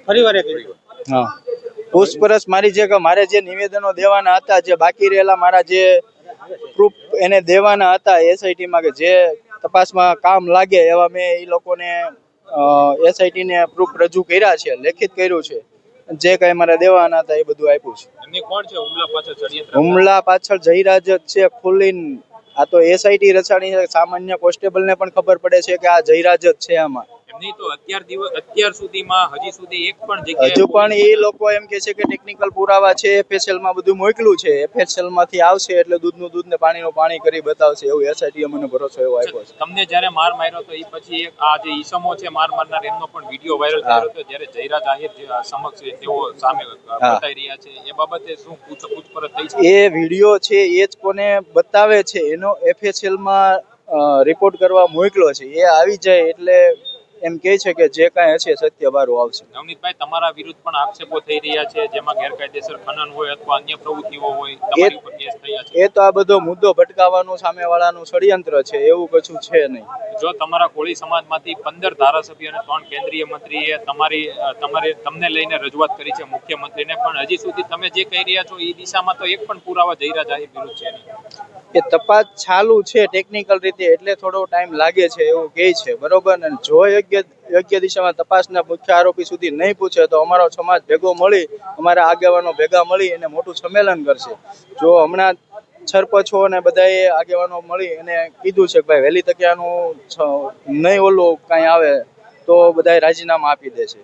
ફરી વાર હા. પૂછપરછ મારી છે કે મારે જે નિવેદનો દેવાના હતા જે બાકી રહેલા મારા જે પ્રૂફ એને દેવાના હતા એસઆઈટીમાં કે જે તપાસમાં કામ લાગે એવા મેં એ લોકોને એસઆઈટીને પ્રૂફ રજૂ કર્યા છે લેખિત કર્યું છે. જે કઈ મારે દેવાના હતા એ બધું આપ્યું છે. કોણ છે? હુમલા પાછળ હુમલા પાછળ જયરાજ જ છે ખુલ્લીન. આ તો એસઆઈટી રચાણી સામાન્ય કોન્સ્ટેબલ ને પણ ખબર પડે છે કે આ જયરાજ જ છે આમાં. એમની તો અત્યાર દિવસ અત્યાર સુધીમાં હજી સુધી એક પણ જગ્યાએ હજુ પણ એ લોકો એમ કે છે કે ટેકનિકલ પુરાવા છે એફએસએલમાં બધું મોકલ્યું છે. એફએસએલમાંથી આવશે એટલે દૂધનું દૂધ ને પાણીનું પાણી કરી બતાવશે એવું એસઆઈટી મને ભરોસો એવો આપ્યો છે. તમને જ્યારે માર માર્યો તો એ પછી એક આ જે ઈસમો છે માર મારનાર એમનો પણ વીડિયો વાયરલ થયો હતો જ્યારે જયરાજ આહિર જે સમક્ષ છે તેઓ સામે બતાવી રહ્યા છે. એ બાબતે શું પૂછ પૂછપરછ થઈ છે એ વીડિયો છે એ જ કોને બતાવે છે એનો એફએસએલમાં રિપોર્ટ કરવા મોકલો છે. એ આવી જાય એટલે એમ કહે છે કે જે કાંઈ હશે સત્ય બારું આવશે. નવનીતભાઈ તમારા વિરુદ્ધ પણ આક્ષેપો થઈ રહ્યા છે જેમાં ગેરકાયદેસર ખનન હોય અથવા અન્ય પ્રવૃત્તિઓ હોય તમારી ઉપર કેસ થયા છે. એ તો આ બધો મુદ્દો ભટકાવવાનો સામેવાળાનું ષડયંત્ર છે એવું કશું છે નહીં. જો તમારા કોળી સમાજમાંથી પંદર ધારાસભ્ય અને ત્રણ કેન્દ્રીય મંત્રીએ તમારી તમારે તમને લઈને રજૂઆત કરી છે મુખ્યમંત્રીને પણ હજી સુધી તમે જે કહી રહ્યા છો એ દિશામાં તો એક પણ પુરાવા જયરા જાહેર વિરુદ્ધ છે એ તપાસ ચાલુ છે ટેકનિકલ રીતે એટલે થોડો ટાઈમ લાગે છે એવું કહે છે, બરોબર? ને જો યોગ્ય યોગ્ય દિશામાં તપાસના મુખ્ય આરોપી સુધી નહીં પૂછે તો અમારો સમાજ ભેગો મળી, અમારા આગેવાનો ભેગા મળી અને મોટું સંમેલન કરશે. જો હમણાં સરપંચો અને બધાએ આગેવાનો મળી અને કીધું છે કે ભાઈ વહેલી તકે નહીં ઓલું કાંઈ આવે, તો બધાએ રાજીનામા આપી દે છે.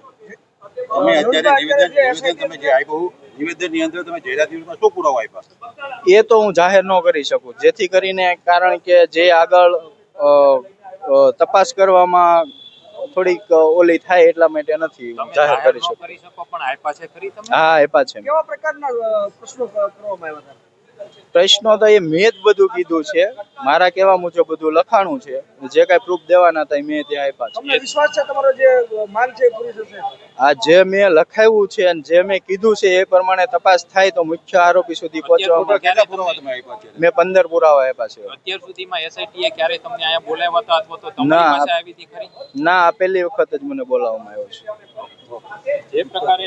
અત્યારે નિવેદન નિવેદન તમે જે આપ્યું નિવેદનની અંદર તમે જાહેરાત વિરુદ્ધમાં શું પુરાવા આપ્યા? એ તો હું જાહેર ન કરી શકું. જેથી કરીને કારણ કે જે આગળ તપાસ કરવામાં થોડીક ઓલી થાય એટલા માટે નથી જાહેર જાહેર કરી શકું. પણ આપ્યા છે ખરી તમે હા આપ્યા છે. કેવા પ્રકારના પ્રશ્નો કરવામાં આવ્યા હતા? પ્રશ્નો તો એ મેં જ બધું કીધું છે. મારા કહેવા મુજબ બધું લખાણું છે. જે કાંઈ પ્રૂફ દેવાના હતા મેં ત્યાં આપ્યા છે. વિશ્વાસ છે તમારો જે અ, છે પૂરી થશે? આ જે મેં લખાવ્યું છે અને જે મેં કીધું છે એ પ્રમાણે તપાસ થાય તો મુખ્ય આરોપી સુધી પહોંચવામાં કેટલા પુરાવા તમે આપ્યા છે? મેં પંદર પુરાવા આપ્યા છે. અત્યાર સુધીમાં એસઆઈટી એ ક્યારે તમને અહીંયા બોલાવ્યા હતા અથવા તો તમારી ના. પાસે આવી હતી ખરી? ના આ પહેલી વખત જ મને બોલાવવામાં આવ્યો છે. જે પ્રકારે